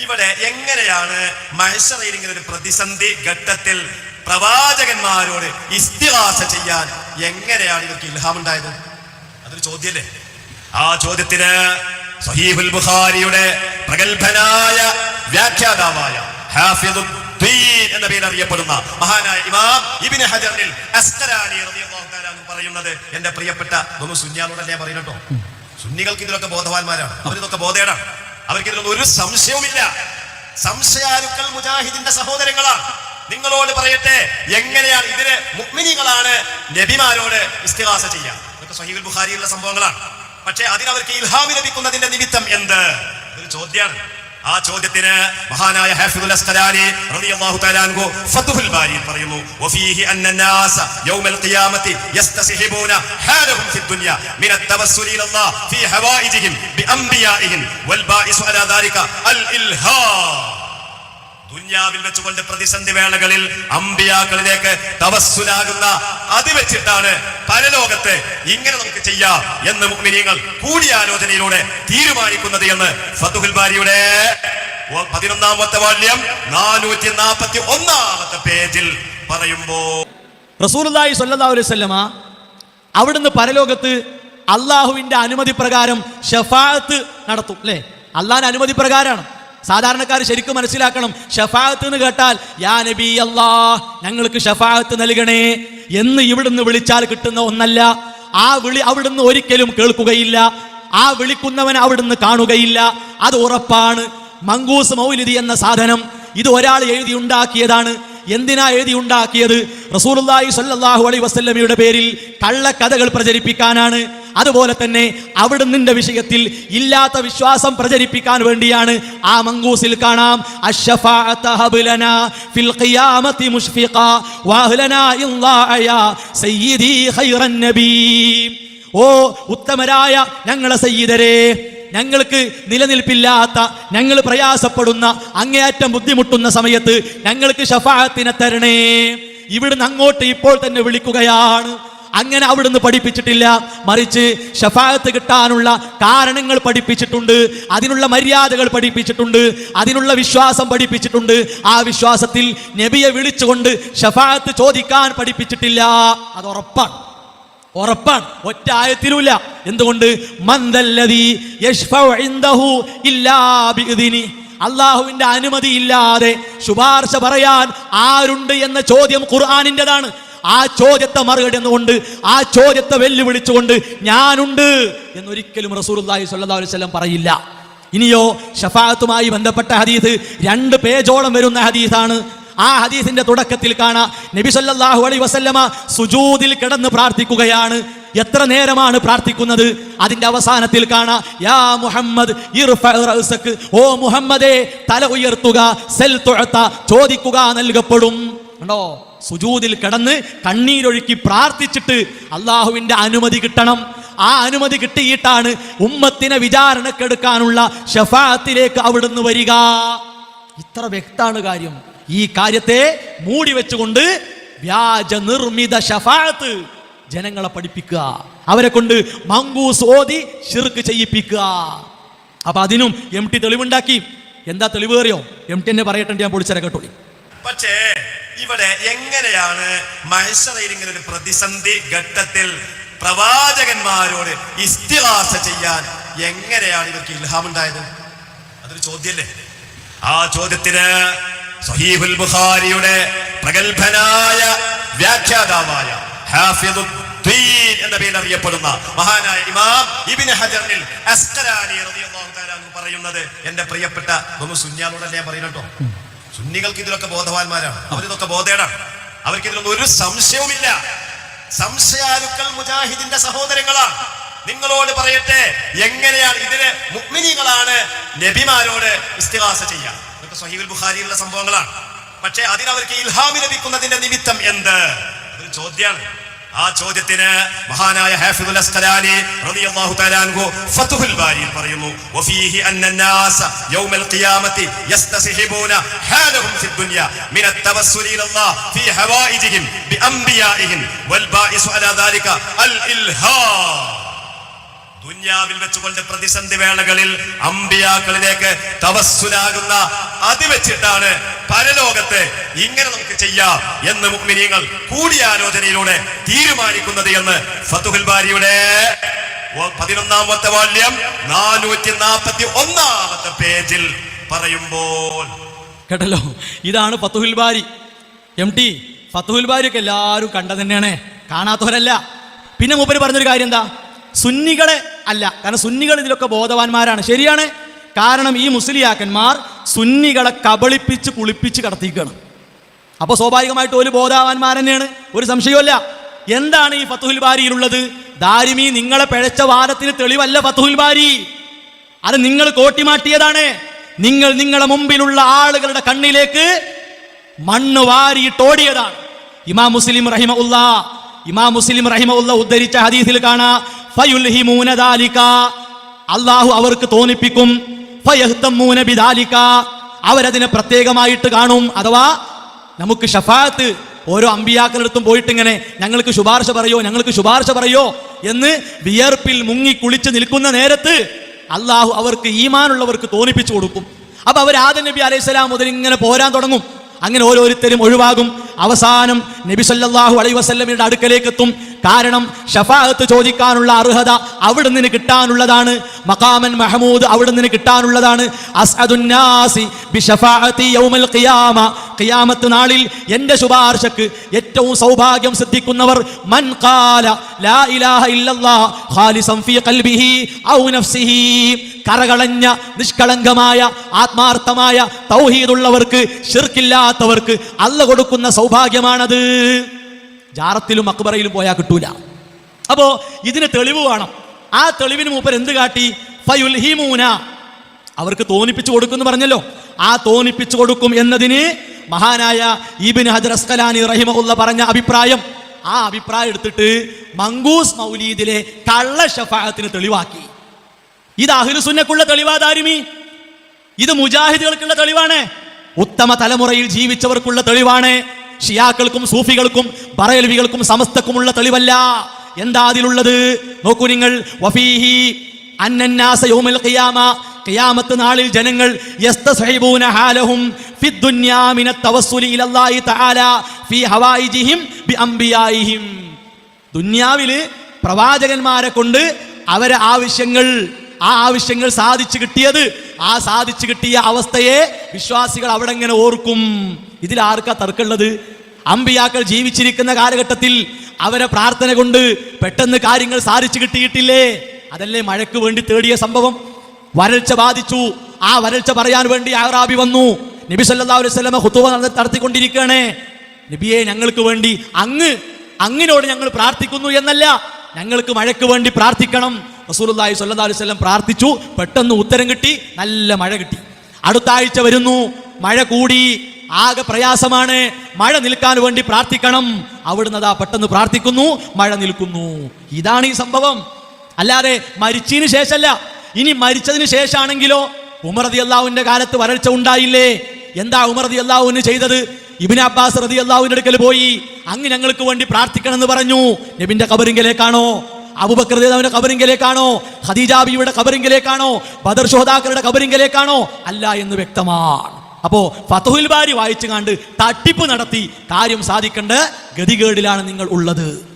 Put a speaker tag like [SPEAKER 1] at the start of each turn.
[SPEAKER 1] ഇവിടെ എങ്ങനെയാണ് ഇങ്ങനെ ഒരു പ്രതിസന്ധി ഘട്ടത്തിൽ പ്രവാചകന്മാരോട് ഇസ്തിഹാസ ചെയ്യാൻ എങ്ങനെയാണ് ഇവർക്ക് ഇൽഹാം ഉണ്ടായത് അതൊരു ചോദ്യല്ലേ ആ ചോദ്യത്തിന് സഹീബുൽ ബുഖാരിയുടെ പ്രഗത്ഭനായ വ്യാഖ്യാതാവായ എന്ന പേര് അറിയപ്പെടുന്ന മഹാനായ ഇമാം ഇബ്നു ഹജറിൽ പറയുന്നത് എന്റെ പ്രിയപ്പെട്ട പറയുന്നത് കേട്ടോ? സുന്നികൾക്ക് ഇതിലൊക്കെ ബോധവാന്മാരാണ്. അവരിതൊക്കെ ബോധേടാണ്. അവർക്ക് ഇതിലൊന്നും ഒരു സംശയവുമില്ല. സംശയാലുക്കൾ മുജാഹിദിന്റെ സഹോദരങ്ങളാണ്. നിങ്ങളോട് പറയട്ടെ എങ്ങനെയാണ് ഇതിന് മുഗ്മിനികളാണ് നബിമാരോട് ഇസ്തിഹാസ ചെയ്യാം? ഇതൊക്കെ സഹീൽ ബുഖാരിയുള്ള സംഭവങ്ങളാണ്. പക്ഷേ അതിനവർക്ക് ഇൽഹാമി ലഭിക്കുന്നതിന്റെ നിമിത്തം എന്ത്? ഒരു ചോദ്യമാണ് ആ ചോദ്യത്തിന് മഹാനായ ഹാഫിദുൽ അസ്കലാനി റളിയല്ലാഹു തആല അൻഹു ഫത്ഹുൽ ബാരി പറയുന്നു. വഫീഹി അന്ന നാസ യൗമൽ ഖിയാമത്തി യസ്തസ്ഹിബൂന ഹാലഹും ഫി ദുനിയ മിന തവസ്സുലി ഇലല്ലാഹ് ഫി ഹവായിജിഹിം ബിഅംബിയാഇഹിം വൽ ബാഇസു അലാ ദാലിക അൽ ഇൽഹാ ദുന്യാവിൽ വെച്ചുകൊണ്ട് പ്രതിസന്ധി വേളകളിൽ അമ്പിയാക്കളിലേക്ക് തവസ്സുലാകുന്ന അത് വെച്ചിട്ടാണ് പരലോകത്ത് ഇങ്ങനെ നമുക്ക് ചെയ്യാം എന്ന് മുഅ്മിനീങ്ങൾ കൂടിയാലോചനയിലൂടെ തീരുമാനിക്കുന്നത് എന്ന് ഫതുഹുൽ ബാരിയുടെ പതിനൊന്നാമത്തെ വാല്യം നാനൂറ്റി നാൽപ്പത്തി ഒന്നാമത്തെ പേജിൽ പറയുമ്പോ
[SPEAKER 2] അലൈഹി വസല്ലമ അവിടുന്ന് പരലോകത്ത് അള്ളാഹുവിന്റെ അനുമതി പ്രകാരം ഷഫാഅത്ത് നടത്തും അല്ലേ? അള്ളാഹിന്റെ അനുമതി പ്രകാരമാണ് സാധാരണക്കാർ ശരിക്കും മനസ്സിലാക്കണം ഷഫാത്ത് എന്ന് കേട്ടാൽ യാ നബി അല്ലാ ഞങ്ങൾക്ക് ഷഫാത്ത് നൽകണേ എന്ന് ഇവിടുന്ന് വിളിച്ചാൽ കിട്ടുന്ന ഒന്നല്ല. ആ വിളി അവിടുന്ന് ഒരിക്കലും കേൾക്കുകയില്ല. ആ വിളിക്കുന്നവൻ അവിടുന്ന് കാണുകയില്ല. അത് ഉറപ്പാണ്. മങ്കൂസ് മൗലിദി എന്ന സാധനം ഇത് ഒരാൾ എഴുതി ഉണ്ടാക്കിയതാണ്. എന്തിനാ എഴുതി ഉണ്ടാക്കിയത്? റസൂലുള്ളാഹി സല്ലാഹു അലൈ വസല്ലമയുടെ പേരിൽ കള്ളക്കഥകൾ പ്രചരിപ്പിക്കാനാണ്. അതുപോലെ തന്നെ അവിടുന്നിന്റെ വിഷയത്തിൽ ഇല്ലാത്ത വിശ്വാസം പ്രചരിപ്പിക്കാൻ വേണ്ടിയാണ് ആ മങ്കൂസിൽ കാണാം. ഓ ഉത്തമരായ ഞങ്ങളെ സയ്യിദരെ ഞങ്ങൾക്ക് നിലനിൽപ്പില്ലാത്ത ഞങ്ങൾ പ്രയാസപ്പെടുന്ന അങ്ങേയറ്റം ബുദ്ധിമുട്ടുന്ന സമയത്ത് ഞങ്ങൾക്ക് ഷഫാത്തിനെ തരണേ. ഇവിടുന്ന് അങ്ങോട്ട് ഇപ്പോൾ തന്നെ വിളിക്കുകയാണ്. അങ്ങനെ അവിടുന്ന് പഠിപ്പിച്ചിട്ടില്ല. മറിച്ച് ഷഫാഅത്ത് കിട്ടാനുള്ള കാരണങ്ങൾ പഠിപ്പിച്ചിട്ടുണ്ട്. അതിനുള്ള മര്യാദകൾ പഠിപ്പിച്ചിട്ടുണ്ട്. അതിനുള്ള വിശ്വാസം പഠിപ്പിച്ചിട്ടുണ്ട്. ആ വിശ്വാസത്തിൽ നബിയെ വിളിച്ചുകൊണ്ട് ഷഫാഅത്ത് ചോദിക്കാൻ പഠിപ്പിച്ചിട്ടില്ല. അത് ഉറപ്പാണ്. ഉറപ്പാണ്. ഒറ്റ ആയത്തിലുമില്ല എന്തുകൊണ്ട്? അള്ളാഹുവിന്റെ അനുമതി ഇല്ലാതെ ശുപാർശ പറയാൻ ആരുണ്ട് എന്ന ചോദ്യം ഖുർആാനിന്റെതാണ്. ആ ചോദ്യത്തെ മറുകടി എന്നുകൊണ്ട് ആ ചോദ്യത്തെ വെല്ലുവിളിച്ചുകൊണ്ട് ഞാനുണ്ട് എന്നൊരിക്കലും റസൂലുള്ളാഹി അള്ളാഹി അലൈഹി വസല്ലം പറയില്ല. ഇനിയോ ഷഫാത്തുമായി ബന്ധപ്പെട്ട ഹദീസ് രണ്ട് പേജോളം വരുന്ന ഹദീസാണ്. ആ ഹദീസിന്റെ തുടക്കത്തിൽ കാണാം. നബി സല്ലല്ലാഹു അലൈഹി വസല്ലമ സുജൂദിൽ കിടന്ന് പ്രാർത്ഥിക്കുകയാണ്. എത്ര നേരമാണ് പ്രാർത്ഥിക്കുന്നത്? അതിന്റെ അവസാനത്തിൽ കാണാം. യാ മുഹമ്മദ് ഓ മുഹമ്മദേ തല ഉയർത്തുക സെൽ തുഅത ചോദിക്കുക നൽകപ്പെടും. കണ്ടോ? സുജൂദിൽ കിടന്ന് കണ്ണീരൊഴുക്കി പ്രാർത്ഥിച്ചിട്ട് അള്ളാഹുവിന്റെ അനുമതി കിട്ടണം. ആ അനുമതി കിട്ടിയിട്ടാണ് ഉമ്മത്തിനെ വിചാരണക്കെടുക്കാനുള്ള ഷഫാത്തിലേക്ക് അവിടുന്ന് വരിക. ഇത്ര വ്യക്താണ് കാര്യം. ഈ കാര്യത്തെ മൂടി വെച്ചുകൊണ്ട് വ്യാജ നിർമ്മിത ഷഫാത്ത് ജനങ്ങളെ പഠിപ്പിക്കുക. അവരെ കൊണ്ട് മങ്കൂസ് ഓതി ഷിർക്ക് ചെയ്യിപ്പിക്കുക. അപ്പൊ അതിനും എം ടി തെളിവുണ്ടാക്കി. എന്താ തെളിവ് അറിയോ? എം ടി എന്നെ പറയട്ടെ ഞാൻ പൊളിച്ചര കേട്ടോളി.
[SPEAKER 1] പക്ഷേ ഇവിടെ എങ്ങനെയാണ് മഹേശ്വര പ്രതിസന്ധി ഘട്ടത്തിൽ പ്രവാചകന്മാരോട് ഇസ്തിഹാസ ചെയ്യാൻ എങ്ങനെയാണ് ഇവർക്ക് ഇൽഹാം ഉണ്ടായത് അതൊരു ചോദ്യല്ലേ? ആ ചോദ്യത്തിന് സഹീഹുൽ ബുഖാരിയുടെ പ്രഗത്ഭനായ വ്യാഖ്യാതാവായ ഹാഫിദുദ്ദീൻ എന്ന പേരിൽ അറിയപ്പെടുന്ന മഹാനായ ഇമാം ഇബിൻ ഹജറിൽ അസ്ഖലാനി റളിയല്ലാഹു തആല അൻഹു പറയുന്നത് എന്റെ പ്രിയപ്പെട്ട ഒന്ന് സുന്നിയാളോടല്ലേ ഞാൻ പറയുന്നത് സുന്നികൾക്ക് ഇതിലൊക്കെ ബോധവാന്മാരാണ്. അവരിതൊക്കെ ബോധേടാണ്. അവർക്ക് ഇതിലൊന്നും ഒരു സംശയവുമില്ല. സംശയാലുക്കൾ മുജാഹിദിന്റെ സഹോദരങ്ങളാണ്. നിങ്ങളോട് പറയട്ടെ എങ്ങനെയാണ് ഇതിന് മുക്മിനികളാണ് നബിമാരോട് ഇസ്തിഹാസ ചെയ്യുക ഇതൊക്കെ സഹീബുൽ ബുഖാരിയിലുള്ള സംഭവങ്ങളാണ്. പക്ഷെ അതിനവർക്ക് ഇൽഹാമി ലഭിക്കുന്നതിന്റെ നിമിത്തം എന്ത്? ഒരു ചോദ്യമാണ്. ആ ചോദ്യത്തിന് മഹാനായ ഹാഫിദുൽ അസ്കലാലി റളിയല്ലാഹു തആല അൻഹു ഫതുഹുൽ ബാരിയിൽ പറയുന്നു വഫീഹി അന്നന്നാസ യൗമൽ ഖിയാമത്തി യസ്തസിഹിബൂന ഹാലഹും ഫി ദുനിയ മിന തവസ്സുലി ഇലല്ലാഹ് ഫി ഹവായിജിഹിം ബിഅംബിയാഇഹിം വൽ ബാഇസു അലാ ദാലിക അൽ ഇൽഹാം. ദുന്യാവിൽ വെച്ചുകൊണ്ട് പ്രതിസന്ധി വേളകളിൽ അമ്പിയാക്കളിലേക്ക് തവസ്സുലാകുന്ന അത് വെച്ചിട്ടാണ് പരലോകത്ത് ഇങ്ങനെ നമുക്ക് ചെയ്യാം എന്ന് മുഅ്മിനീങ്ങൾ കൂടിയാലോചനയിലൂടെ തീരുമാനിക്കുന്നത് എന്ന് ഫതുഹുൽ ബാരിയുടെ പതിനൊന്നാമത്തെ വാല്യം നാനൂറ്റി നാൽപ്പത്തി ഒന്നാമത്തെ പേജിൽ പറയുമ്പോൾ.
[SPEAKER 2] കേട്ടല്ലോ? ഇതാണ് ഫത്തുഹുൽ ബാരി. എം ടി ഫത്തുഹുൽ ബാരിയൊക്കെ എല്ലാവരും കണ്ടത് തന്നെയാണ്. കാണാത്തവരല്ല. പിന്നെ മൂപ്പര് പറഞ്ഞൊരു കാര്യം എന്താ? സുന്നികളെ അല്ല കാരണം സുന്നികൾ ഇതിലൊക്കെ ബോധവാന്മാരാണ്. ശരിയാണ്? കാരണം ഈ മുസ്ലിയാക്കന്മാർ സുന്നികളെ കബളിപ്പിച്ച് കുളിപ്പിച്ച് കടത്തിക്കണം അപ്പോൾ സ്വാഭാവികമായിട്ട് ഒരു ബോധവാന്മാർ തന്നെയാണ്. ഒരു സംശയമല്ല എന്താണ് ഈ ഫത്തുഹുൽ ബാരിയിലുള്ളത്? ദാരിമി നിങ്ങളെ പിഴച്ച വാദത്തിന് തെളിവല്ല ഫത്തുഹുൽ ബാരി. അത് നിങ്ങൾ കോട്ടിമാട്ടിയതാണ്. നിങ്ങൾ നിങ്ങളെ മുമ്പിലുള്ള ആളുകളുടെ കണ്ണിലേക്ക് മണ്ണ് വാരിയിട്ടോടിയതാണ് ഇമാം മുസ്ലിം റഹിമ ഉള്ള ഇമാം മുസ്ലിം റഹിമുള്ള ഉദ്ധരിച്ച ഹദീസിൽ കാണാ അള്ളാഹു അവർക്ക് തോന്നിപ്പിക്കും അവരതിനെ പ്രത്യേകമായിട്ട് കാണും. അഥവാ നമുക്ക് ഷഫാത്ത് ഓരോ അമ്പിയാക്കളെടുത്തും പോയിട്ട് ഇങ്ങനെ ഞങ്ങൾക്ക് ശുപാർശ പറയോ ഞങ്ങൾക്ക് ശുപാർശ പറയോ എന്ന് വിയർപ്പിൽ മുങ്ങി കുളിച്ച് നിൽക്കുന്ന നേരത്ത് അള്ളാഹു അവർക്ക് ഈമാനുള്ളവർക്ക് തോന്നിപ്പിച്ചു കൊടുക്കും. അപ്പൊ അവർ ആദ്യ നബി അലൈഹി സ്വലാം മുതൽ ഇങ്ങനെ പോരാൻ തുടങ്ങും. അങ്ങനെ ഓരോരുത്തരും ഒഴിവാകും. അവസാനം നബി സല്ലല്ലാഹു അലൈഹി വസല്ലമയുടെ അടുക്കലേക്ക് എത്തും കാരണം ഷഫാഹത്ത് ചോദിക്കാനുള്ള അർഹത അവിടെ നിന്ന് കിട്ടാനുള്ളതാണ്. മഖാമൻ മഹമൂദ് അവിടെ നിന്ന് കിട്ടാനുള്ളതാണ് ഖിയാമത്ത് നാളിൽ എന്റെ ശുപാർശക്ക് ഏറ്റവും സൗഭാഗ്യം സിദ്ധിക്കുന്നവർ മൻ ഖാല ലാ ഇലാഹ ഇല്ലല്ലാഹ് ഖാലിസൻ ഫീ ഖൽബിഹി ഔ നഫ്സിഹി. കറകളഞ്ഞ നിഷ്കളങ്കമായ ആത്മാർത്ഥമായ തൗഹീദുള്ളവർക്ക് ഷിർക്കില്ലാത്തവർക്ക് അല്ല കൊടുക്കുന്ന സൗഭാഗ്യമാണത്. ജാറത്തിലും അക്ബറയിലും പോയാൽ കിട്ടൂല. അപ്പോ ഇതിന് തെളിവ് വേണം. ആ തെളിവിന് മൂപ്പർ എന്ത് കാട്ടി? ഫയുൽഹിമൂന. അവർക്ക് തോന്നിപ്പിച്ചു കൊടുക്കുമെന്ന് പറഞ്ഞല്ലോ. ആ തോന്നിപ്പിച്ചു കൊടുക്കും എന്നതിന് മഹാനായ ഈബിൻ ഹജർ അസ്കലാനി റഹിമുള്ള പറഞ്ഞ അഭിപ്രായം. ആ അഭിപ്രായം എടുത്തിട്ട് മങ്കൂസ് മൗലീദിലെ കള്ള ഷഫാഹത്തിന് തെളിവാക്കി. ഇത് അഹിലുസുന്നക്കുള്ള തെളിവാതാരുമി ഇത് മുജാഹിദുകൾക്കുള്ള തെളിവാണ്. ഉത്തമ തലമുറയിൽ ജീവിച്ചവർക്കുള്ള തെളിവാണ്. ഷിയാക്കൾക്കും സൂഫികൾക്കും ബറയൽവികൾക്കും സമസ്തക്കുമുള്ള തെളിവല്ല. എന്താ അതിലുള്ളത്? നോക്കൂ നിങ്ങൾ. വഫീഹി ഖിയാമ. ഖിയാമത്ത് നാളിൽ ജനങ്ങൾ ഹാലഹും ഫി ദുനിയാ മിന തവസ്സുലി തആല ബിഅംബിയായിഹിം ദുന്യാവിൽ പ്രവാചകന്മാരെ കൊണ്ട് അവരെ ആവശ്യങ്ങൾ ആ ആവശ്യങ്ങൾ സാധിച്ചു കിട്ടിയത് ആ സാധിച്ചു കിട്ടിയ അവസ്ഥയെ വിശ്വാസികൾ അവിടെ ഇങ്ങനെ ഓർക്കും? ഇതിൽ ആർക്കാ തർക്കമുള്ളത്? അമ്പിയാക്കൾ ജീവിച്ചിരിക്കുന്ന കാലഘട്ടത്തിൽ അവരെ പ്രാർത്ഥന കൊണ്ട് പെട്ടെന്ന് കാര്യങ്ങൾ സാധിച്ചു കിട്ടിയിട്ടില്ലേ? അതല്ലേ മഴയ്ക്ക് വേണ്ടി തേടിയ സംഭവം? വരൾച്ച ബാധിച്ചു. ആ വരൾച്ച പറയാൻ വേണ്ടി ആറാബി വന്നു. നബി സല്ലല്ലാഹു അലൈഹി വസല്ലമ ഖുതുബ നടത്തി- നടത്തിക്കൊണ്ടിരിക്കുകയാണ്. നബിയെ ഞങ്ങൾക്ക് വേണ്ടി അങ്ങ് അങ്ങിനോട് ഞങ്ങൾ പ്രാർത്ഥിക്കുന്നു എന്നല്ല ഞങ്ങൾക്ക് മഴയ്ക്ക് വേണ്ടി പ്രാർത്ഥിക്കണം. സ്വല്ലല്ലാഹു അലൈഹി വസല്ലം പ്രാർത്ഥിച്ചു. പെട്ടെന്ന് ഉത്തരം കിട്ടി. നല്ല മഴ കിട്ടി. അടുത്ത ആഴ്ച വരുന്നു. മഴ കൂടി. ആകെ പ്രയാസമാണ്. മഴ നിൽക്കാൻ വേണ്ടി പ്രാർത്ഥിക്കണം. അവിടുന്ന് അതാ പെട്ടെന്ന് പ്രാർത്ഥിക്കുന്നു. മഴ നിൽക്കുന്നു. ഇതാണ് ഈ സംഭവം. അല്ലാതെ മരിച്ചതിന് ശേഷമല്ല. ഇനി മരിച്ചതിന് ശേഷമാണെങ്കിലോ ഉമർ റതി അള്ളാഹുവിന്റെ കാലത്ത് വരൾച്ച ഉണ്ടായില്ലേ? എന്താ ഉമർ റതി അള്ളാഹുവിന് ചെയ്തത്? ഇബിൻ അബ്ബാസ് റതി അള്ളാഹുവിന്റെ അടുക്കൽ പോയി. അങ്ങ് ഞങ്ങൾക്ക് വേണ്ടി പ്രാർത്ഥിക്കണം എന്ന് പറഞ്ഞു. നബിന്റെ കബറിങ്കലേക്കാണോ അബുബക്കർ കബറിങ്കിലേക്കാണോ? കബറിങ്കിലേക്കാണോ കബറിങ്കലേക്കാണോ? ബദർ ഷോദാക്കറുടെ കബറിങ്കലേക്കാണോ? അല്ല എന്ന് വ്യക്തമാണ്. അപ്പോ ഫതുഹുൽ ബാരി വായിച്ചു കണ്ട് തട്ടിപ്പ് നടത്തി കാര്യം സാധിക്കേണ്ട ഗതികേടിലാണ് നിങ്ങൾ ഉള്ളത്.